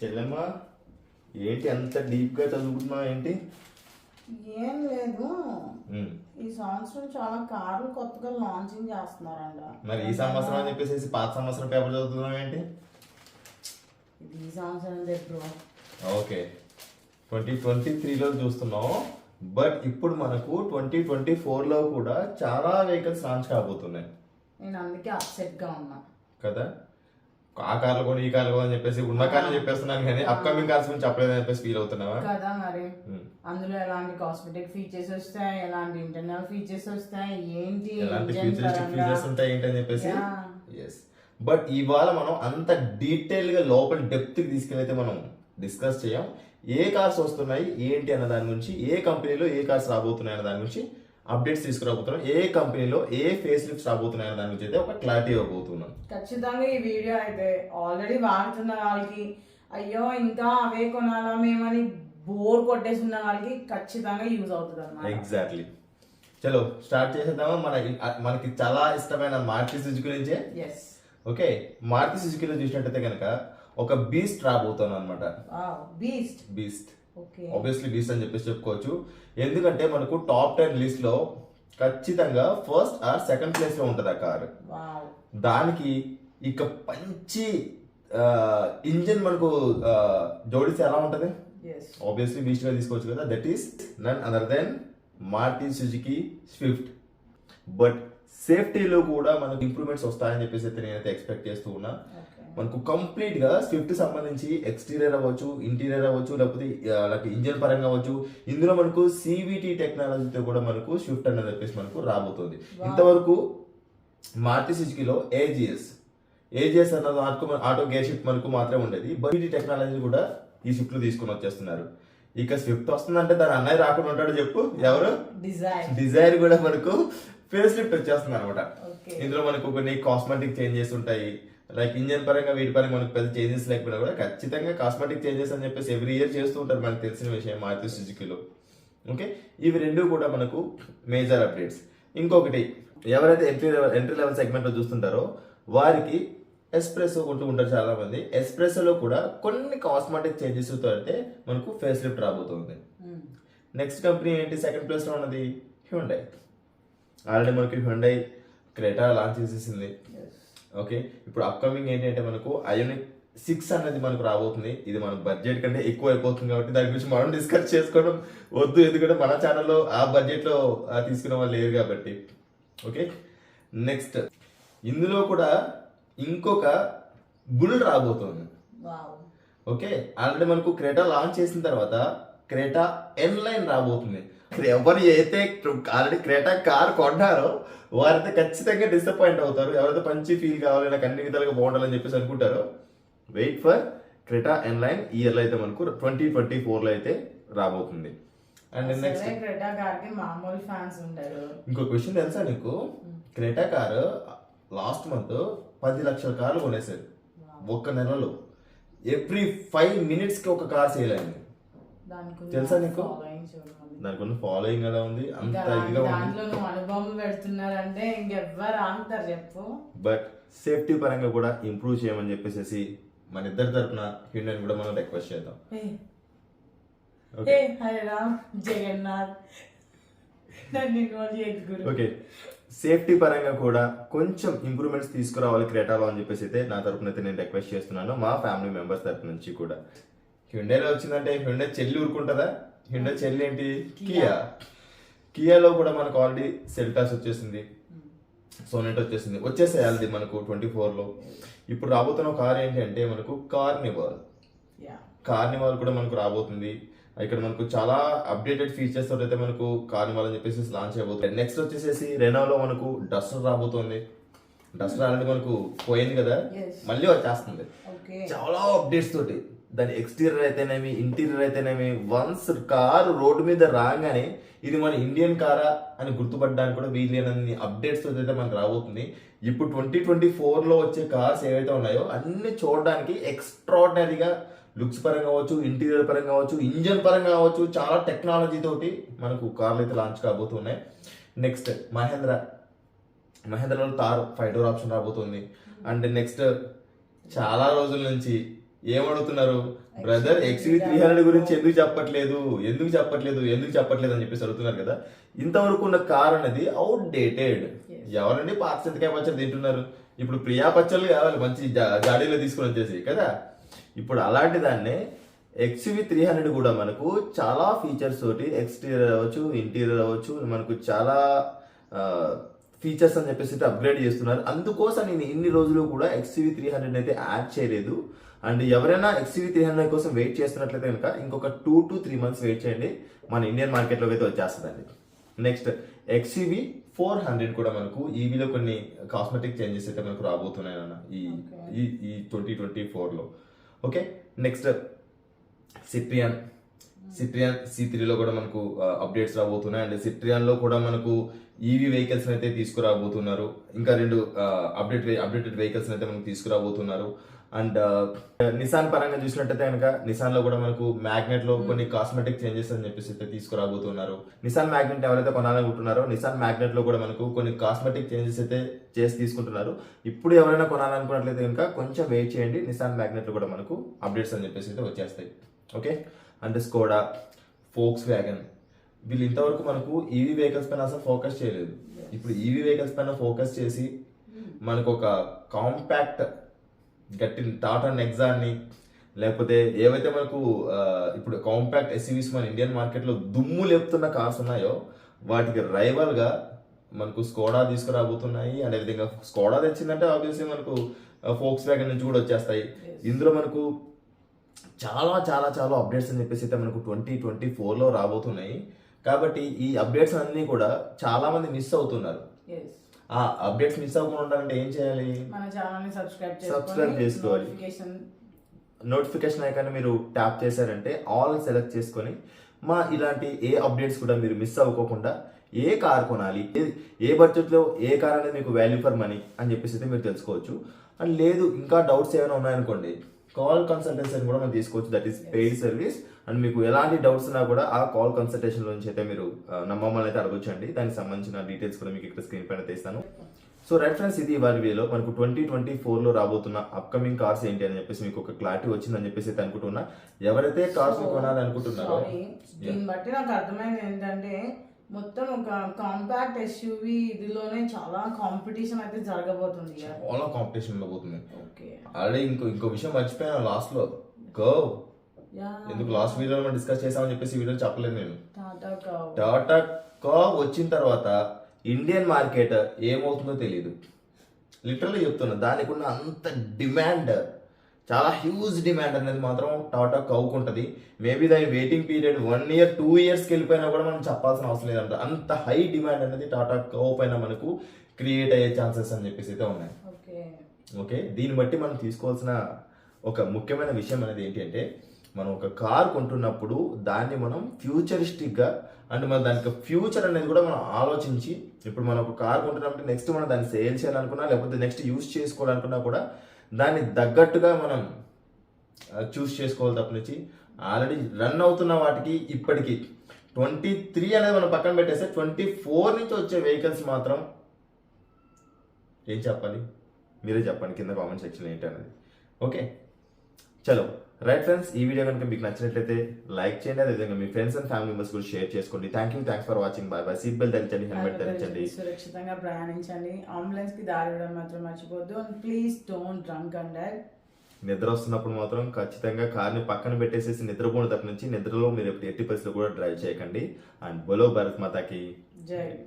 చెల్లెమ్మ ఏంటి అంత డీప్గా చదువుకుంటున్నావు ఏంటి? ఏం లేదు. ఈ సంవత్సరం చాలా కార్లు కొత్తగా లాంచింగ్ చేస్తున్నారంట. మరి ఈ సంవత్సరం అని చెప్పేసి పాత సంవత్సరం పేపర్ చదువుతున్నావు ఏంటి? ఇది ఈ సంవత్సరం దగ్గర ఓకే. ట్వంటీ ట్వంటీ త్రీలో చూస్తున్నాం బట్ ఇప్పుడు మనకు ట్వంటీ ట్వంటీ ఫోర్లో కూడా చాలా వెహికల్స్ లాంచ్ కాబోతున్నాయి. నేను అందుకే అప్సెట్గా ఉన్నా. కదా? ఆ కార్లు కొని ఈ కార్లు కొని అని చెప్పేసి ఉన్న కార్లు చెప్పేస్తున్నాను కానీ అప్కమింగ్ కార్స్ గురించి చెప్పలేదని చెప్పేసి ఫీల్ అవుతున్నావా? కదా మరి. అందులో ఎలాంటి కాస్మెటిక్ ఫీచర్స్ వస్తాయి? ఎలాంటి ఇంటర్నల్ ఫీచర్స్ వస్తాయి? ఏంటి ఎలాంటి ఫ్యూచరిస్టిక్. ఫీచర్స్ ఉంటాయి ఏంటి అని చెప్పేసి. ఎస్ బట్ ఇవాళ మనం అంత డీటెయిల్గా లోపల డెప్త్కి తీసుకెళ్ళైతే మనం డిస్కస్ చేయం. ఏ కార్స్ వస్తున్నాయి? ఏంటి అన్న దాని గురించి? ఏ కంపెనీలో ఏ కార్స్ రాబోతున్నాయి అన్న దాని గురించి అప్డేట్స్ తీసుకురాబోతున్నాం. ఏ కంపెనీలో ఏ ఫేస్ లిఫ్ట్స్ రాబోతున్నాయి దాని గురించి అయితే ఒక క్లారిటీ ఇవ్వబోతున్నాం. ఖచ్చితంగా ఈ వీడియో అయితే ఆల్రెడీ వాడుతున్న వాళ్ళకి అయ్యో ఇంకా అవే కొనాలా మేమని బోర్ కొట్టేసి ఉన్న వాళ్ళకి ఖచ్చితంగా యూజ్ అవుతుంది అన్నమాట ఎగ్జాక్ట్లీ చలో స్టార్ట్ చేసేద్దామా? మన మనకి చాలా ఇష్టమైన మారుతి సుజుకి నుంచే ఎస్ ఓకే మారుతి సుజుకిలో చూసినట్టయితే కనుక ఒక బీస్ట్ రాబోతున్నాం అనమాట బీస్ట్ బీస్ట్ ఆబ్వియస్లీ బీస్ట్ అని చెప్పేసి చెప్పుకోవచ్చు. ఎందుకంటే మనకు టాప్ టెన్ లిస్ట్లో ఖచ్చితంగా ఫస్ట్ ఆర్ సెకండ్ ప్లేస్లో ఉంటుంది ఆ కారు దానికి ఇక పంచి ఇంజిన్ మనకు జోడిస్తే ఎలా ఉంటది. ఆబ్వియస్లీ బీస్ట్గా తీసుకోవచ్చు కదా. That is none other than Maruti Suzuki Swift but సేఫ్టీలో కూడా మనకు ఇంప్రూవ్మెంట్స్ వస్తాయని చెప్పేసి అయితే నేనైతే ఎక్స్పెక్ట్ చేస్తూ ఉన్నా. మనకు కంప్లీట్గా స్విఫ్ట్ సంబంధించి ఎక్స్టీరియర్ అవ్వచ్చు ఇంటీరియర్ అవ్వచ్చు లేకపోతే లైక్ ఇంజన్ పరంగా అవ్వచ్చు. ఇందులో మనకు సివిటి టెక్నాలజీతో కూడా మనకు స్విఫ్ట్ అనేది చెప్పేసి మనకు రాబోతుంది. ఇంతవరకు మారుతి సుజుకిలో ఏజిఎస్ ఏజిఎస్ అన్నది ఆటో ఆటో గేర్ షిఫ్ట్ మనకు మాత్రమే ఉండేది. బట్ టెక్నాలజీ కూడా ఈ స్విఫ్ట్లో తీసుకొని వచ్చేస్తున్నారు. ఇక స్విఫ్ట్ వస్తుందంటే దాని అన్నయ్య రాకుండా ఉంటాడు చెప్పు. ఎవరు? డిజైర్ కూడా మనకు ఫేస్ లిఫ్ట్ వచ్చేస్తుంది అనమాట ఇందులో మనకు కొన్ని కాస్మెటిక్ చేంజెస్ ఉంటాయి. లైక్ ఇంజన్ పరంగా వీటి పరంగా మనకు పెద్ద చేంజెస్ లేకపోయినా కూడా ఖచ్చితంగా కాస్మెటిక్ చేంజెస్ అని చెప్పేసి ఎవ్రీ ఇయర్ చేస్తూ ఉంటారు మనకు తెలిసిన విషయం మారుతి సుజుకిలో. ఓకే ఇవి రెండు కూడా మనకు మేజర్ అప్డేట్స్ ఇంకొకటి ఎవరైతే ఎంట్రీ లెవెల్ ఎంట్రీ లెవెల్ సెగ్మెంట్లో చూస్తుంటారో వారికి ఎస్ప్రెసో కొంటూ ఉంటారు చాలా మంది ఎస్ప్రెసోలో కూడా కొన్ని కాస్మెటిక్ చేంజెస్తో అయితే మనకు ఫేస్ లిఫ్ట్ రాబోతుంది నెక్స్ట్ కంపెనీ ఏంటి? సెకండ్ ప్లేస్లో ఉన్నది హ్యుండై ఆల్రెడీ మనకి హ్యుండై క్రేటా లాంచ్ చేసేసింది. ఓకే? ఇప్పుడు అప్కమింగ్ ఏంటంటే మనకు అయోనిక్ సిక్స్ అనేది మనకు రాబోతుంది. ఇది మన బడ్జెట్ కంటే ఎక్కువ అయిపోతుంది కాబట్టి దాని గురించి మనం డిస్కస్ చేసుకోవడం వద్దు. ఎందుకంటే మన ఛానల్లో ఆ బడ్జెట్లో తీసుకునే వాళ్ళు లేరు కాబట్టి. ఓకే? నెక్స్ట్ ఇందులో కూడా ఇంకొక బుల్ రాబోతుంది. ఓకే? ఆల్రెడీ మనకు క్రేటా లాంచ్ చేసిన తర్వాత క్రేటా ఎన్ లైన్ రాబోతుంది. ఎవరు అయితే ఆల్రెడీ క్రేటా కార్ కొన్నారో వారైతే ఖచ్చితంగా డిసప్పాయింట్ అవుతారు. ఎవరైతే మంచి ఫీల్ కావాలి నాకు అన్ని విధాలుగా బాగుండాలని చెప్పేసి అనుకుంటారో wait for Creta N line ఇయర్లో అయితే మనకు ట్వంటీ ట్వంటీ ఫోర్లో అయితే రాబోతుంది. అండ్ నెక్స్ట్ క్రెటా మామూలు ఫ్యాన్స్ ఉంటారు ఇంకో క్వశ్చన్ తెలుసా నీకు? క్రేటా కారు లాస్ట్ మంత్ పది లక్షల కార్లు కొనేసారు ఒక్క నెలలో. ఎవ్రీ ఫైవ్ మినిట్స్కి ఒక కార్ సేల్ అయింది. తెలుసా నీకు? దానికి ఉన్న ఫాలోయింగ్ ఎలా ఉంది? అంత ఇదిగా ఉంది. దాంట్లో నువ్వు అనుభవం పెడుతున్నారంటే ఇంకెవ్వరు ఆగుతారు చెప్పు. బట్ సేఫ్టీ పరంగా కూడా ఇంప్రూవ్ చేయమని చెప్పేసి మన ఇద్దరి తరపున హ్యూండైని కూడా మనం రిక్వెస్ట్ చేద్దాం. హరే రామ్ జగన్నాథ్. ఓకే సేఫ్టీ పరంగా కూడా కొంచెం ఇంప్రూవ్మెంట్స్ తీసుకురావాలి క్రేటాలో అని చెప్పేసి అయితే నా తరపున అయితే నేను రిక్వెస్ట్ చేస్తున్నాను. మా ఫ్యామిలీ మెంబర్స్ తరపు నుంచి కూడా. హ్యుండైలో వచ్చిందంటే హ్యుండై చెల్లి ఊరుకుంటుందా? హ్యుండై చెల్లి ఏంటి కియా. కియాలో కూడా మనకు ఆల్రెడీ సెల్టాస్ వచ్చేసింది. సోనెట్ వచ్చేసింది. వచ్చేసాయి ఆల్రెడీ మనకు ట్వంటీ లో ఇప్పుడు రాబోతున్న కార్ ఏంటి అంటే మనకు కార్నివాల్. కార్నివాల్ కూడా మనకు రాబోతుంది. ఇక్కడ మనకు చాలా అప్డేటెడ్ ఫీచర్స్ తోటి అయితే మనకు కార్నివాల్ అని చెప్పేసి లాంచ్ అయిపోతుంది. నెక్స్ట్ వచ్చేసేసి రెనోలో మనకు డస్టర్ రాబోతుంది. డస్టర్ ఆల్రెడీ మనకు పోయింది కదా. మళ్ళీ వచ్చేస్తుంది. చాలా అప్డేట్స్ తోటి. దాని ఎక్స్టీరియర్ అయితేనేమి ఇంటీరియర్ అయితేనేమి వన్స్ కారు రోడ్డు మీద రాగానే ఇది మన ఇండియన్ కారా అని గుర్తుపడడానికి కూడా వీలైనన్ని అప్డేట్స్ అయితే మనకు రాబోతుంది. ఇప్పుడు ట్వంటీ ట్వంటీ ఫోర్లో వచ్చే కార్స్ ఏవైతే ఉన్నాయో అన్ని చూడడానికి ఎక్స్ట్రాడినరీగా లుక్స్ పరంగా కావచ్చు ఇంటీరియర్ పరంగా కావచ్చు ఇంజన్ పరంగా కావచ్చు చాలా టెక్నాలజీ తోటి మనకు కార్లు అయితే లాంచ్ కాబోతున్నాయి. నెక్స్ట్ మహేంద్ర మహేంద్రలో తార్ ఫైవ్ డోర్ ఆప్షన్ రాబోతుంది. అండ్ నెక్స్ట్ చాలా రోజుల నుంచి ఏమడుగుతున్నారు? బ్రదర్ ఎక్స్వీ త్రీ హండ్రెడ్ గురించి ఎందుకు చెప్పట్లేదు? ఎందుకు చెప్పట్లేదు? ఎందుకు చెప్పట్లేదు అని చెప్పేసి అడుగుతున్నారు కదా. ఇంతవరకు ఉన్న కార్ అనేది అవుట్ డేటెడ్. ఎవరండి పాత చింతకాయ పచ్చడి తింటున్నారు? ఇప్పుడు ప్రియా పచ్చళ్ళు కావాలి మంచి జాడీలో తీసుకొని వచ్చేసి కదా? ఇప్పుడు అలాంటి దాన్నే ఎక్స్వి త్రీ హండ్రెడ్ కూడా మనకు చాలా ఫీచర్స్ తోటి ఎక్స్టీరియర్ అవ్వచ్చు ఇంటీరియర్ అవ్వచ్చు మనకు చాలా ఫీచర్స్ అని చెప్పేసి అప్గ్రేడ్ చేస్తున్నారు. అందుకోసం నేను ఇన్ని రోజులు కూడా ఎక్స్వి త్రీ హండ్రెడ్ అయితే యాడ్ చేయలేదు. అండ్ ఎవరైనా ఎక్స్వి త్రీ హండ్రెడ్ కోసం వెయిట్ చేస్తున్నట్లయితే కనుక ఇంకొక two to three months wait చేయండి. మన ఇండియన్ మార్కెట్లోకి అయితే వచ్చేస్తుందండి. నెక్స్ట్ ఎక్స్యూవి ఫోర్ హండ్రెడ్ కూడా మనకు ఈవీలో కొన్ని కాస్మెటిక్ చేంజెస్ అయితే మనకు రాబోతున్నాయి అన్న ఈ. ఈ ట్వంటీ ట్వంటీ ఫోర్లో. Okay? Next Citroen. Citroen C త్రీలో కూడా మనకు అప్డేట్స్ రాబోతున్నాయి. అండ్ సిట్రియాన్లో కూడా మనకు ఈవీ వెహికల్స్ అయితే తీసుకురాబోతున్నారు. ఇంకా రెండు అప్డేట్ అప్డేటెడ్ వెహికల్స్ అయితే మనకు తీసుకురాబోతున్నారు. అండ్ నిసాన్ పరంగా చూసినట్టయితే కనుక నిసాన్లో కూడా మనకు మ్యాగ్నెట్లో కొన్ని కాస్మెటిక్ చేంజెస్ అని చెప్పేసి అయితే తీసుకురాబోతున్నారు. నిసాన్ మ్యాగ్నెట్ ఎవరైతే కొనాలనుకుంటున్నారో నిసాన్ మ్యాగ్నెట్లో కూడా మనకు కొన్ని కాస్మెటిక్ చేంజెస్ అయితే చేసి తీసుకుంటున్నారు. ఇప్పుడు ఎవరైనా కొనాలనుకున్నట్లయితే కనుక కొంచెం వెయిట్ చేయండి. నిసాన్ మ్యాగ్నెట్లో కూడా మనకు అప్డేట్స్ అని చెప్పేసి అయితే వచ్చేస్తాయి. Okay and Skoda Volkswagen వీళ్ళు ఇంతవరకు మనకు ఈవీ వెహికల్స్ పైన అసలు ఫోకస్ చేయలేదు. ఇప్పుడు ఈవీ వెహికల్స్ పైన ఫోకస్ చేసి మనకు ఒక కాంపాక్ట్ గట్టి టాటా నెక్సాన్ని లేకపోతే ఏవైతే మనకు ఇప్పుడు కాంపాక్ట్ ఎస్యూవీస్ మన ఇండియన్ మార్కెట్లో దుమ్ము లేపుతున్న కార్స్ ఉన్నాయో వాటికి rival గా మనకు స్కోడా తీసుకురాబోతున్నాయి. అండ్ విధంగా స్కోడా తెచ్చిందంటే ఆబ్వియస్లీ మనకు ఫోక్స్ వ్యాగన్ నుంచి కూడా వచ్చేస్తాయి. ఇందులో మనకు చాలా చాలా చాలా అప్డేట్స్ అని చెప్పేసి అయితే మనకు ట్వంటీ ట్వంటీ ఫోర్లో రాబోతున్నాయి. కాబట్టి ఈ అప్డేట్స్ అన్నీ కూడా చాలా మంది మిస్ అవుతున్నారు. ఆ అప్డేట్స్ మిస్ అవ్వకుండా ఉండాలంటే ఏం చేయాలి? మన ఛానల్ని సబ్స్క్రైబ్ Subscribe చేసుకోవాలి. నోటిఫికేషన్ నోటిఫికేషన్ ఐకాన్ మీరు ట్యాప్ చేశారంటే ఆల్ సెలెక్ట్ చేసుకొని మా ఇలాంటి ఏ అప్డేట్స్ కూడా మీరు మిస్ అవ్వకోకుండా ఏ కార్ కొనాలి ఏ- ఏ బడ్జెట్లో ఏ కార్ అనేది మీకు వాల్యూ ఫర్ మనీ అని చెప్పేసి అయితే మీరు తెలుసుకోవచ్చు. అండ్ లేదు ఇంకా డౌట్స్ ఏమైనా ఉన్నాయనుకోండి కాల్ కన్సల్టెన్సీ అని కూడా మనం తీసుకోవచ్చు. That is paid service and మీకు ఎలాంటి డౌట్స్ ఉన్నా కూడా ఆ కాల్ కన్సల్టేషన్ నుంచి అయితే మీరు ఆ, నా మమ్మల్ని అయితే అడగొచ్చండి. దానికి సంబంధించిన డీటెయిల్స్ కూడా మీకు ఇక్కడ స్క్రీన్ పైన తీస్తాను. సో రైట్ ఫ్రెండ్స్ ఇది ఇవాళ వీడియోలో మనకు ట్వంటీ ట్వంటీ లో రాబోతున్న అప్కమింగ్ కార్స్ ఏంటి అని చెప్పేసి మీకు ఒక క్లారిటీ వచ్చిందని చెప్పేసి అయితే అనుకుంటున్నా. ఎవరైతే కార్స్ కొనాలి అనుకుంటున్నారో సారీ దీన్ని బట్టి నాకు అర్థమైంది ఏంటంటే మొత్తం ఒక కాంపాక్ట్ ఎస్యూవి ఇదిలోనే చాలా కాంపిటీషన్ అయితే జరగబోతుంది చాలా కాంపిటీషన్ ఉండబోతుంది. ఓకే. ఆల్రెడీ ఇంకో ఇంకో విషయం మర్చిపోయాను లాస్ట్లో కర్వ్ ఎందుకు లాస్ట్ వీడియోలో మనం డిస్కస్ చేసామని చెప్పేసి వీడియో చెప్పలేదు నేను. టాటా కర్వ్ వచ్చిన తర్వాత ఇండియన్ మార్కెట్ ఏమవుతుందో తెలియదు లిటరల్లీ చెప్తున్నా దానికి ఉన్న అంత డిమాండ్ చాలా హ్యూజ్ డిమాండ్ అనేది మాత్రం టాటా కౌకు ఉంటుంది. మేబీ దాని waiting period one year two ఇయర్స్కి వెళ్ళిపోయినా కూడా మనం చెప్పాల్సిన అవసరం లేదంట. అంత హై డిమాండ్ అనేది టాటా కౌ పైన మనకు క్రియేట్ అయ్యే ఛాన్సెస్ అని చెప్పేసి అయితే ఉన్నాయి. ఓకే. ఓకే? దీన్ని బట్టి మనం తీసుకోవాల్సిన ఒక ముఖ్యమైన విషయం అనేది ఏంటి అంటే మనం ఒక కార్ కొంటున్నప్పుడు దాన్ని మనం ఫ్యూచరిస్టిక్గా అండ్ మన దానికి ఫ్యూచర్ అనేది కూడా మనం ఆలోచించి ఇప్పుడు మనం ఒక కార్ కొంటున్నప్పుడు నెక్స్ట్ మనం దాన్ని సేల్ చేయాలనుకున్నా లేకపోతే నెక్స్ట్ యూస్ చేసుకోవాలనుకున్నా కూడా దాన్ని తగ్గట్టుగా మనం చూస్ చేసుకోవాలి తప్పనిచ్చి ఆల్రెడీ రన్ అవుతున్న వాటికి ఇప్పటికి ట్వంటీ త్రీ అనేది మనం పక్కన పెట్టేస్తే ట్వంటీ ఫోర్ నుంచి వచ్చే వెహికల్స్ మాత్రం ఏం చెప్పాలి? మీరే చెప్పండి కింద కామెంట్ సెక్షన్ ఏంటి అనేది. ఓకే? చలో. రైట్ ఫ్రెండ్స్ ఈ వీడియో కనుక మీకు నచ్చినట్లయితే లైక్ చేయండి. అదేవిధంగా మీ ఫ్రెండ్స్ అండ్ ఫ్యామిలీ మెంబర్స్ కూడా షేర్ చేసుకోండి. Thank you thanks for watching bye bye seat belt ధరించండి హెల్మెట్ ధరించండి సురక్షితంగా ప్రయాణించండి. అంబులెన్స్కి దారి ఇవ్వడం మాత్రం మర్చిపోద్దు and please don't drunk and drive నిద్ర వస్తున్నప్పుడు మాత్రం ఖచ్చితంగా కార్ని పక్కన పెట్టేసేసి నిద్రపోయిన తప్ప నుంచి నిద్రలో మీరు ఎట్టి పరిస్థితుల్లో కూడా డ్రైవ్ చేయకండి. అండ్ బలో భారత్ మాతాకి జై